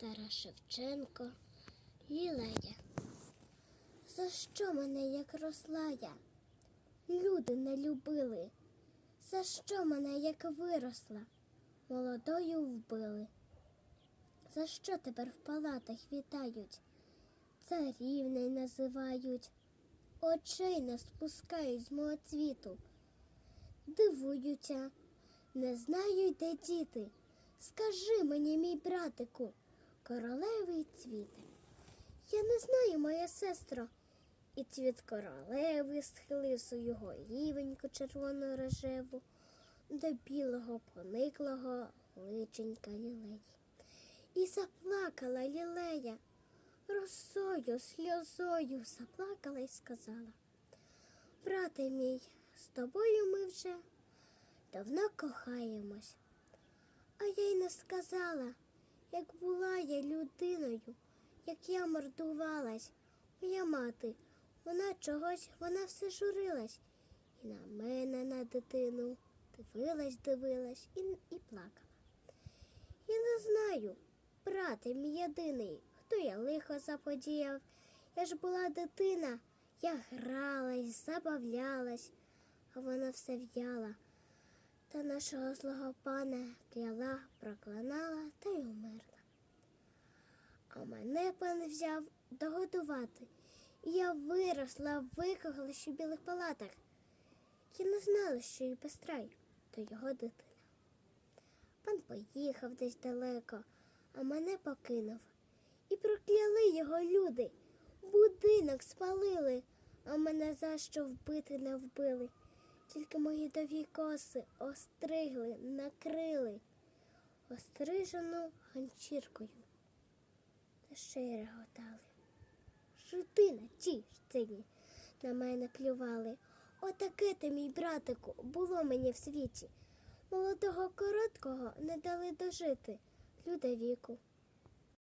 Тарас Шевченко, Лілея. За що мене, як росла я? Люди не любили. За що мене, як виросла? Молодою вбили. За що тепер в палатах вітають? Царівни називають, очей не спускають з мого цвіту. Дивуються, не знають, де діти. Скажи мені, мій братику, королевий цвіте. Я не знаю, моя сестро. І цвіт королеви схилив свою голівеньку червону рожеву до білого пониклого личенька лілеї. І заплакала лілея, росою, сльозою заплакала і сказала. Брате мій, з тобою ми вже давно кохаємось. А я й не сказала, як була я людиною, як я мордувалась, моя мати, вона чогось, вона все журилась. І на мене, на дитину, дивилась, дивилась і, і плакала. Я не знаю, брате мій єдиний, хто я лихо заподіяв. Я ж була дитина, я гралась, забавлялась, а вона все в'яла. Та нашого злого пана кляла, проклинала та й умерла. А мене пан взяв догодувати. І я виросла, викохалась у білих палатах. Я не знала, що і пестрай, то його дитина. Пан поїхав десь далеко, а мене покинув. І прокляли його люди. Будинок спалили, а мене за що вбити не вбили. Тільки мої довгі коси остригли, накрили, острижену ганчіркою. Й реготали. Жити на тій штині на мене плювали. Отаке ти, мій братику, було мені в світі. Молодого короткого не дали дожити, люди віку.